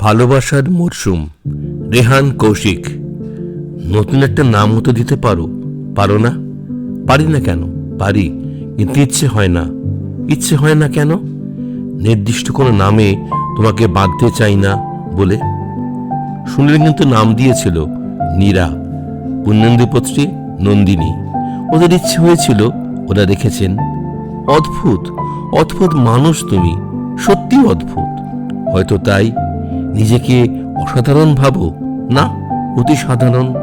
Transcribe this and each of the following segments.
ভালোবাসার মরশুম। রেহান কৌশিক। নতুন একটা নাম তো দিতে পারো। পারো না? পারি না কেন? পারি। কিন্তু ইচ্ছে হয় না। ইচ্ছে হয় না কেন? নির্দিষ্ট কোনো নামে তোমাকে বাঁধতে চাই না বলে। শুনলে কিন্তু নাম দিয়েছিল নীরা। পুণ্যেন্দুপত্রী নন্দিনী। ওদের ইচ্ছে হয়েছিল, ওরা রেখেছেন অদ্ভুত। অদ্ভুত মানুষ তুমি। সত্যি অদ্ভুত। হয়তো তাই নিজেকে অসাধারণ ভাবো। না, অতি সাধারণ।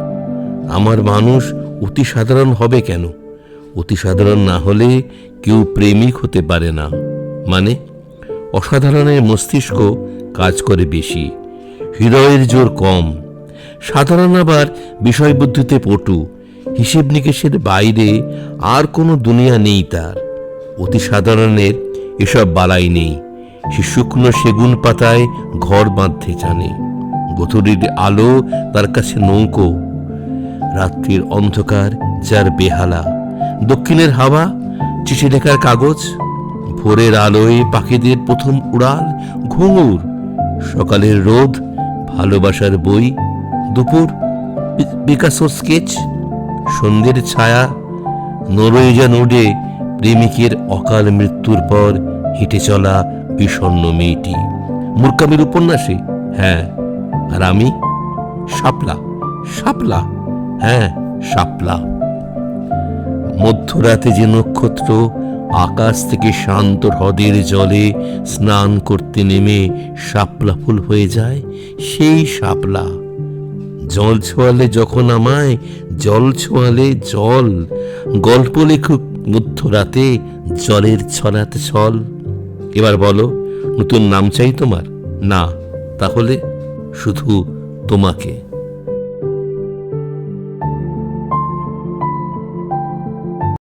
আমার মানুষ অতি সাধারণ হবে কেন? অতি সাধারণ না হলে কেউ প্রেমিক হতে পারে না। মানে অসাধারণের মস্তিষ্ক কাজ করে বেশি, হৃদয়ের জোর কম। সাধারণ আবার বিষয়বুদ্ধিতে পটু, হিসেব নিকেশের বাইরে আর কোনো দুনিয়া নেই তার। অতি সাধারণের এসব বালাই নেই। সে শুকনো সেগুন পাতায় ঘর বাঁধতে জানে। গথুরির আলো তার কাছে নৌকো। রাত্রির অন্ধকার যার বেহালা। দক্ষিণের হাওয়া, চিঠি লেখার কাগজ, ভোরের আলোয় পাখিদের প্রথম উড়াল, ঘুঙুর, সকালের রোদ, ভালোবাসার বই, দুপুর, পিকাসোর স্কেচ, সন্ধ্যের ছায়া নরইজা নোডে প্রেমিকের অকাল মৃত্যুর পর হেঁটে চলা বিষণ্ণ মেয়েটি। মূর্খামির উপন্যাসে হ্যাঁ আর আমি, শাপলা শাপলা হ্যাঁ শাপলা। মধ্যরাতে যে নক্ষত্র আকাশ থেকে শান্ত হ্রদের জলে স্নান করতে নেমে শাপলা ফুল হয়ে যায়, সেই শাপলা। জল ছোঁয়ালে যখন আমায়, জল ছোঁয়ালে জল। গল্প লেখুক মধ্যরাতে, জলের ছড়াতে ছল। এবার বলো নতুন নাম চাই তোমার? না তাহলে শুধু তোমাকে।